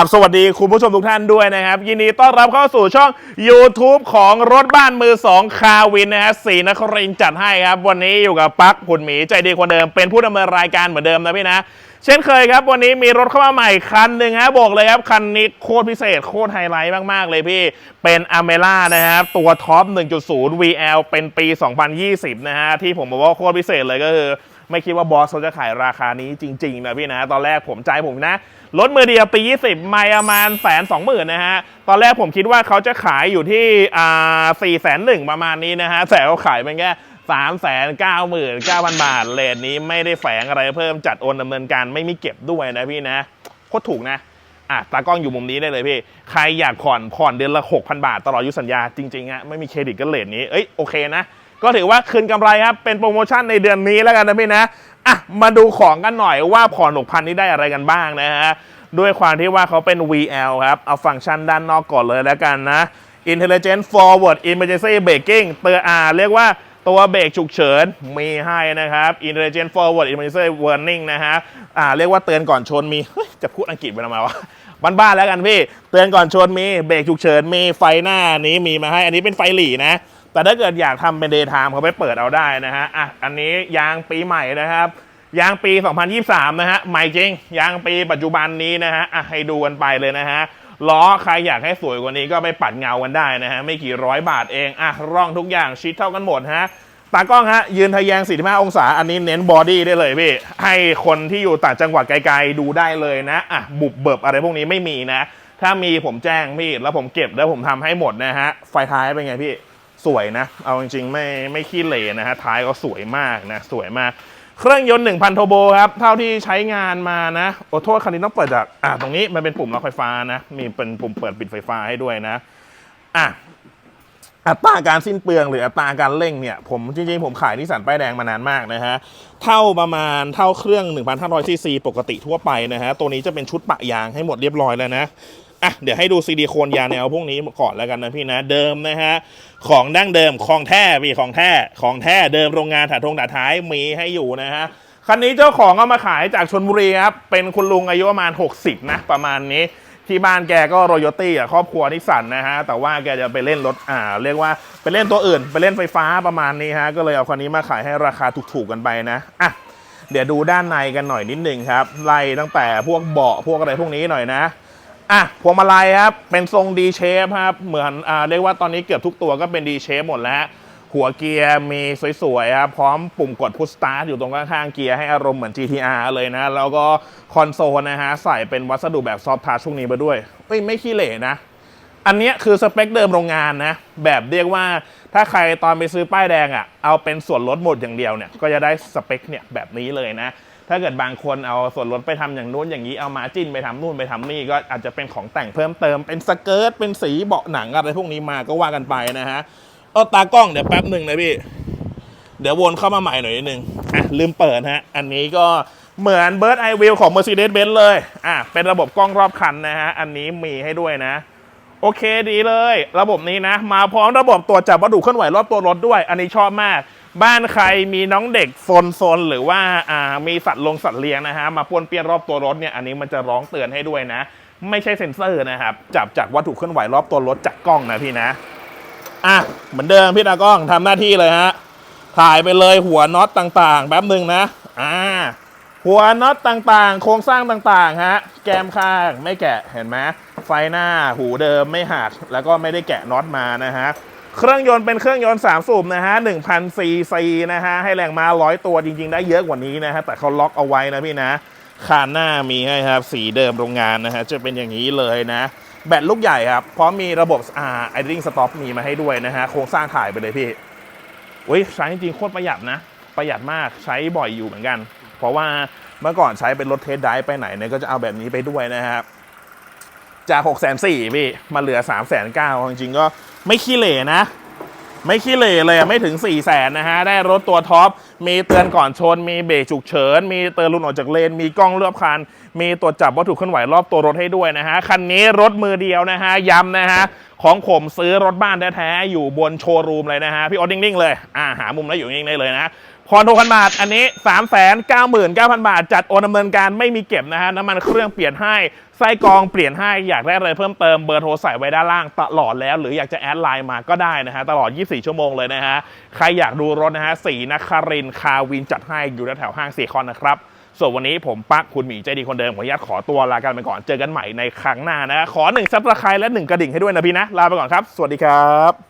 ับสวัสดีคุณผู้ชมทุกท่านด้วยนะครับ ยินดีต้อนรับเข้าสู่ช่อง YouTube ของรถบ้านมือ2คาวินนะฮะสีนครินจัดให้ครับ วันนี้อยู่กับปักผุนหมีใจดีคนเดิมเป็นผู้ดำเนินรายการเหมือนเดิมนะพี่นะ เช่นเคยครับ วันนี้มีรถเข้ามาใหม่คันหนึ่งฮะบอกเลยครับ คันนี้โคตรพิเศษโคตรไฮไลท์มาก ๆ เลยพี่ เป็นอเมล่านะครับ ตัวท็อป 1.0 VL เป็นปี 2020 นะฮะที่ผมบอกว่าโคตรพิเศษเลยก็คือ ไม่คิดว่าบอสเขาจะขายราคานี้จริงๆนะพี่นะ ตอนแรกผมใจผมนะรถมือเดียวปี 20 ไม่ประมาณแสนสองหมื่นนะฮะ ตอนแรกผมคิดว่าเขาจะขายอยู่ที่อ่าสี่แสนหนึ่งประมาณนี้นะฮะแต่เขาขายเป็นแค่สามแสนเก้าหมื่นเก้าพันบาทเลทนี้ไม่ได้แฝงอะไรเพิ่มจัดโอนดำเนินการไม่มีเก็บด้วยนะพี่นะโคตรถูกนะอะตากล้องอยู่มุมนี้ได้เลยพี่ ใครอยากผ่อนผ่อนเดือนละ 6,000 บาทตลอดอยุสัญญาจริงๆอะไม่มีเครดิตก็เลทนี้ เอ้ยโอเคนะ ก็ถือว่าคืนกำไรครับ เป็นโปรโมชั่นในเดือนนี้แล้วกันนะพี่นะอะมาดูของกันหน่อยว่าผ่อน6,000นี้ได้อะไรกันบ้างนะฮะด้วยความที่ว่าเขาเป็น VL ครับ เอาฟังก์ชันด้านนอกก่อนเลยแล้วกันนะ Intelligent Forward Emergency Braking เตือนอ่าเรียกว่าตัวเบรกฉุกเฉินมีให้นะครับ Intelligent Forward Emergency Warning นะฮะอ่าเรียกว่าเตือนก่อนชนมีจะพูดอังกฤษไปทำไมวะบ้านๆแล้วกันพี่ เตือนก่อนชนมีเบรกฉุกเฉินมีไฟหน้านี้มีมาให้ อันนี้เป็นไฟหลีนะ แต่ถ้าเกิดอยากทำเป็นเดย์ไทม์เขาไปเปิดเอาได้นะฮะอะอันนี้ยางปีใหม่นะครับยางปี 2023 นะฮะใหม่จริง ยางปีปัจจุบันนี้นะฮะอะให้ดูกันไปเลยนะฮะล้อใครอยากให้สวยกว่านี้ก็ไปปัดเงากันได้นะฮะไม่กี่ร้อยบาทเองอะร่องทุกอย่างชิดเท่ากันหมดฮะตากล้องฮะยืนทะแยง 45 องศา อันนี้เน้นบอดี้ได้เลยพี่ ให้คนที่อยู่ต่างจังหวัดไกลๆดูได้เลยนะอะบุบเบิบอะไรพวกนี้ไม่มีนะ ถ้ามีผมแจ้งพี่ แล้วผมเก็บแล้วผมทำให้หมดนะฮะไฟท้ายเป็นไงพี่ สวยนะ เอาจริงๆ ไม่ไม่ขี้เหร่นะฮะ ท้ายก็สวยมากนะ สวยมาก เครื่องยนต์ 1,000 โทโบครับ เท่าที่ใช้งานมานะโอ้โทษคันนี้ต้องเปิดจาก อ่าตรงนี้มันเป็นปุ่มล็อกไฟฟ้านะ มีเป็นปุ่มเปิดปิดไฟฟ้าให้ด้วยนะ อะ อัตราการสิ้นเปลืองหรืออัตราการเร่งเนี่ย ผมจริงๆ ผมขายนิสสันป้ายแดงมานานมากนะฮะ เท่าประมาณเท่าเครื่อง 1,500ซีซีปกติทั่วไปนะฮะ ตัวนี้จะเป็นชุดปะยางให้หมดเรียบร้อยแล้วนะ อะเดี๋ยวให้ดูซีดีโคนยาแนวพวกนี้ก่อนแล้วกันนะพี่นะเดิมนะฮะของดั้งเดิมของแท้พี่ของแท้ของแท้เดิมโรงงานถาทงถาท้ายมีให้อยู่นะฮะคันนี้เจ้าของเอามาขายจากชนบุรีครับเป็นคุณลุงอายุประมาณ 60 นะประมาณนี้ที่บ้านแกก็โรอยัลตี้อะครอบครัวนิสสันนะฮะ แต่ว่าแกจะไปเล่นรถอ่า เรียกว่าไปเล่นตัวอื่น ไปเล่นไฟฟ้าประมาณนี้ฮะ ก็เลยเอาคันนี้มาขายให้ราคาถูกๆกันไปนะ อะ เดี๋ยวดูด้านในกันหน่อยนิดนึงครับ ไล่ตั้งแต่พวกเบาะพวกอะไรพวกนี้หน่อยนะ อะพวงมาลัยครับ เป็นทรง D shape ครับ เหมือนอ่าเรียกว่าตอนนี้เกือบทุกตัวก็เป็น D shape หมดแล้วหัวเกียร์มีสวยๆครับพร้อมปุ่มกดพุชสตาร์ทอยู่ตรงข้างๆเกียร์ให้อารมณ์เหมือน GTR เลยนะ แล้วก็คอนโซลนะฮะ ใส่เป็นวัสดุแบบซอฟท์ทัชช่วงนี้ไปด้วยเอ้ยไม่ขี้เหร่นะ อันนี้คือสเปคเดิมโรงงานนะ แบบเรียกว่าถ้าใครตอนไปซื้อป้ายแดงอะ่ะเอาเป็นส่วนลดหมดอย่างเดียวเนี่ย ก็จะได้สเปคเนี่ยแบบนี้เลยนะ ถ้าเกิดบางคนเอาส่วนลดไปทำอย่างนู้นอย่างนี้เอามาจิ้นไปทำนู่นไปทำนี่ก็อาจจะเป็นของแต่งเพิ่มเติมเป็นสเกิร์ตเป็นสีเบาะหนังอะไรพวกนี้มาก็ว่ากันไปนะฮะเอาตากล้องเดี๋ยวแป๊บหนึ่งนะพี่เดี๋ยววนเข้ามาใหม่หน่อยนิดนึงอะลืมเปิดฮะ อันนี้ก็เหมือน Bird Eye View ของ Mercedes-Benz เลย อะ เป็นระบบกล้องรอบคันนะฮะ อันนี้มีให้ด้วยนะ โอเคดีเลย ระบบนี้นะ มาพร้อมระบบตรวจจับวัตถุเคลื่อนไหวรอบตัวรถด้วย อันนี้ชอบมาก บ้านใครมีน้องเด็กซนๆหรือว่าอ่ามีสัตว์ลงสัตว์เลี้ยงนะฮะมาป้วนเปี้ยนรอบตัวรถเนี่ยอันนี้มันจะร้องเตือนให้ด้วยนะ ไม่ใช่เซ็นเซอร์นะครับ จับจากวัตถุเคลื่อนไหวรอบตัวรถจากกล้องนะพี่นะอะเหมือนเดิมพี่ตากล้องทำหน้าที่เลยฮะถ่ายไปเลยหัวน็อตต่างๆ แป๊บหนึ่งนะอ่าหัวน็อตต่างๆ โครงสร้างต่างๆฮะแกมข้างไม่แกะเห็นไหมไฟหน้าหูเดิมไม่หักแล้วก็ไม่ได้แกะน็อตมานะฮะ เครื่องยนต์เป็นเครื่องยนต์3สูบนะฮะ1,000ซีซีนะฮะให้แรงมา100ตัวจริง ๆ ได้เยอะกว่านี้นะฮะแต่เขาล็อกเอาไว้นะพี่นะคานหน้ามีให้ครับ สีเดิมโรงงานนะฮะจะเป็นอย่างนี้เลยนะ แบตลูกใหญ่ครับ เพราะมีระบบอ่าไอริงสต็อปมีมาให้ด้วยนะฮะ โครงสร้างถ่ายไปเลยพี่อุ้ยใช้จริงๆโคตรประหยัดนะ ประหยัดมากใช้บ่อยอยู่เหมือนกัน เพราะว่าเมื่อก่อนใช้เป็นรถเทสไดร์ไปไหนเนี่ยก็จะเอาแบบนี้ไปด้วยนะครับ จาก6 4 0 0 0พี่มาเหลือ3 9 0 0 0จริงๆก็ไม่ขี้เหร่นะ ไม่ขี้เหร่เลยไม่ถึง4ี่แสนนะฮะ ได้รถตัวท็อป มีเตือนก่อนชน มีเบรกฉุกเฉิน มีเตือนลุนออกจากเลน มีกล้องเลือบคัน มีตรวจจับวัตถุเคลื่อนไหวรอบตัวรถให้ด้วยนะฮะ คันนี้รถมือเดียวนะฮะ ย้ำนะฮะ ของผมซื้อรถบ้านแท้ๆอยู่บนโชว์รูมเลยนะฮะ พี่ออดนิ่งๆเลย อ่า หามุมแล้วอยู่นิ่งๆได้เลยนะผ่อน6,000บาทอันนี้ 399,000 บาท จัดโอนดำเนินการไม่มีเก็บนะฮะ น้ำมันเครื่องเปลี่ยนให้ ไส้กรองเปลี่ยนให้ อยากได้อะไรเพิ่มเติมเบอร์โทรใส่ไว้ด้านล่างตลอดแล้ว หรืออยากจะแอดไลน์มาก็ได้นะฮะ ตลอด 24 ชั่วโมงเลยนะฮะ ใครอยากดูรถนะฮะสีนครินคาวินจัดให้อยู่แถวห้างซีคอนนะครับ ส่วนวันนี้ผมปักคุณหมีใจดีคนเดิมขออนุญาตขอตัวลากันไปก่อนเจอกันใหม่ในครั้งหน้านะขอหนึ่งซับสไครต์และหนึ่งกระดิ่งให้ด้วยนะพี่นะลาไปก่อนครับ สวัสดีครับ